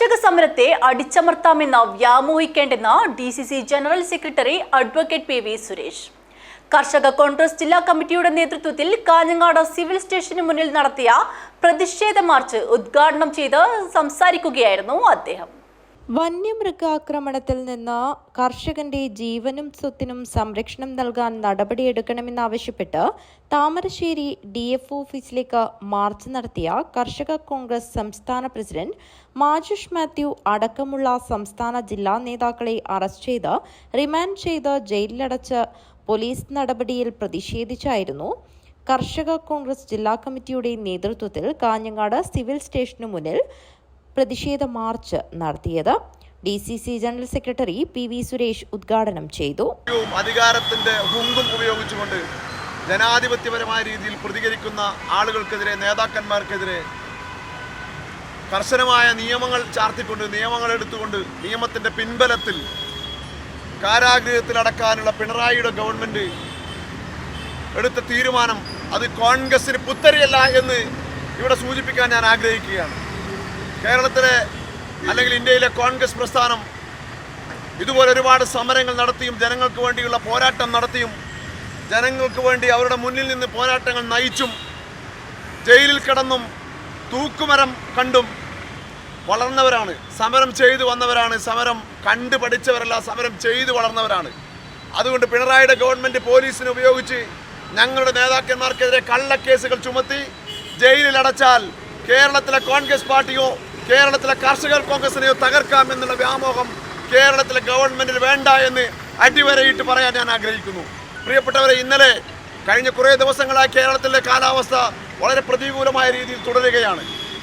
കർഷക സമരത്തെ അടിച്ചമർത്താമെന്ന് വ്യാമോഹിക്കേണ്ടെന്ന് D C C general secretary advocate P V Suresh കർഷക കോൺഗ്രസ് ജില്ലാ കമ്മിറ്റിയുടെ നേതൃത്വത്തിൽ കാഞ്ഞങ്ങാട് സിവിൽ സ്റ്റേഷന് മുന്നിൽ നടത്തിയ പ്രതിഷേധ മാർച്ച് ഉദ്ഘാടനം ചെയ്ത് സംസാരിക്കുകയായിരുന്നു അദ്ദേഹം. വന്യമൃഗാക്രമണത്തിൽ നിന്ന് കർഷകന്റെ ജീവനും സ്വത്തിനും സംരക്ഷണം നൽകാൻ നടപടിയെടുക്കണമെന്നാവശ്യപ്പെട്ട് താമരശ്ശേരി ഡി എഫ് ഓഫീസിലേക്ക് മാർച്ച് നടത്തിയ കർഷക കോൺഗ്രസ് സംസ്ഥാന പ്രസിഡന്റ് മാജുഷ് മാത്യു അടക്കമുള്ള സംസ്ഥാന ജില്ലാ നേതാക്കളെ അറസ്റ്റ് ചെയ്ത് റിമാൻഡ് ചെയ്ത് ജയിലിലടച്ച് പോലീസ് നടപടിയിൽ പ്രതിഷേധിച്ചായിരുന്നു. കർഷക കോൺഗ്രസ് ജില്ലാ കമ്മിറ്റിയുടെ നേതൃത്വത്തിൽ കാഞ്ഞങ്ങാട് സിവിൽ സ്റ്റേഷനു മുന്നിൽ പ്രതിഷേധ മാർച്ച് നടത്തിയത്. D C C general secretary P V Suresh ഉദ്ഘാടനം ചെയ്തു. അധികാരത്തിന്റെ ഹുങ്കും ഉപയോഗിച്ചുകൊണ്ട് ജനാധിപത്യപരമായ രീതിയിൽ പ്രതികരിക്കുന്ന ആളുകൾക്കെതിരെ നേതാക്കന്മാർക്കെതിരെ കർശനമായ നിയമങ്ങൾ ചാർത്തിക്കൊണ്ട് നിയമങ്ങൾ എടുത്തുകൊണ്ട് നിയമത്തിന്റെ പിൻബലത്തിൽ കാരാഗ്രഹത്തിലടക്കാനുള്ള പിണറായിയുടെ ഗവൺമെന്റ് എടുത്ത തീരുമാനം അത് കോൺഗ്രസിന് പുത്തരിയല്ല എന്ന് ഇവിടെ സൂചിപ്പിക്കാൻ ഞാൻ ആഗ്രഹിക്കുകയാണ്. കേരളത്തിലെ അല്ലെങ്കിൽ ഇന്ത്യയിലെ കോൺഗ്രസ് പ്രസ്ഥാനം ഇതുപോലെ ഒരുപാട് സമരങ്ങൾ നടത്തിയും ജനങ്ങൾക്ക് വേണ്ടിയുള്ള പോരാട്ടം നടത്തിയും ജനങ്ങൾക്ക് വേണ്ടി അവരുടെ മുന്നിൽ നിന്ന് പോരാട്ടങ്ങൾ നയിച്ചും ജയിലിൽ കിടന്നും തൂക്കുമരം കണ്ടും വളർന്നവരാണ്. സമരം ചെയ്തു വന്നവരാണ്. സമരം കണ്ടു പഠിച്ചവരല്ല സമരം ചെയ്തു വളർന്നവരാണ്. അതുകൊണ്ട് പിണറായിയുടെ ഗവൺമെന്റ് പോലീസിനെ ഉപയോഗിച്ച് ഞങ്ങളുടെ നേതാക്കന്മാർക്കെതിരെ കള്ളക്കേസുകൾ ചുമത്തി ജയിലിൽ അടച്ചാൽ കേരളത്തിലെ കോൺഗ്രസ് പാർട്ടിയോ കേരളത്തിലെ കർഷകർ കോൺഗ്രസിനെയോ തകർക്കാം എന്നുള്ള വ്യാമോഹം കേരളത്തിലെ ഗവൺമെന്റിന് വേണ്ട എന്ന് അടിവരയിട്ട് പറയാൻ ഞാൻ ആഗ്രഹിക്കുന്നു. പ്രിയപ്പെട്ടവരെ ഇന്നലെ കഴിഞ്ഞ കുറേ ദിവസങ്ങളായി കേരളത്തിലെ കാലാവസ്ഥ വളരെ പ്രതികൂലമായ രീതിയിൽ തുടരുകയാണ്.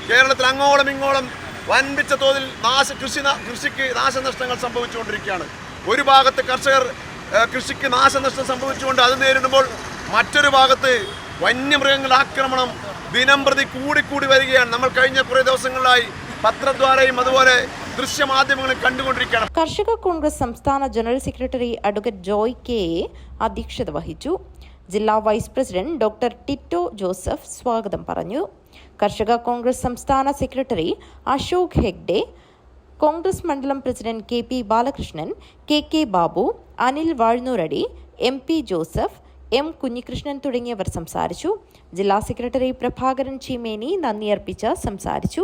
കേരളത്തിൽ അങ്ങോളം ഇങ്ങോളം വൻപിച്ച തോതിൽ നാശ കൃഷി കൃഷിക്ക് നാശനഷ്ടങ്ങൾ സംഭവിച്ചുകൊണ്ടിരിക്കുകയാണ്. ഒരു ഭാഗത്ത് കർഷകർ കൃഷിക്ക് നാശനഷ്ടം സംഭവിച്ചുകൊണ്ട് അത് നേരിടുമ്പോൾ മറ്റൊരു ഭാഗത്ത് വന്യമൃഗങ്ങളുടെ ആക്രമണം ദിനം പ്രതി കൂടിക്കൂടി വരികയാണ്. നമ്മൾ കഴിഞ്ഞ കുറേ ദിവസങ്ങളിലായി പത്രദ്വാരയും അതുപോലെ ദൃശ്യമാധ്യമങ്ങളും കണ്ടുകൊണ്ടിരിക്കണം കർഷക കോൺഗ്രസ് സംസ്ഥാന general secretary advocate Joy K അധ്യക്ഷത വഹിച്ചു. ജില്ലാ vice president doctor Tito Joseph സ്വാഗതം പറഞ്ഞു. കർഷക കോൺഗ്രസ് സംസ്ഥാന സെക്രട്ടറി അശോക് ഹെഗ്ഡെ കോൺഗ്രസ് മണ്ഡലം president K P Balakrishnan K K Babu Anil വാഴ്ന്നൂരടി M P Joseph M Kunhikrishnan തുടങ്ങിയവർ സംസാരിച്ചു. ജില്ലാ സെക്രട്ടറി പ്രഭാകരൻ ചീമേനി നന്ദി അർപ്പിച്ച് സംസാരിച്ചു.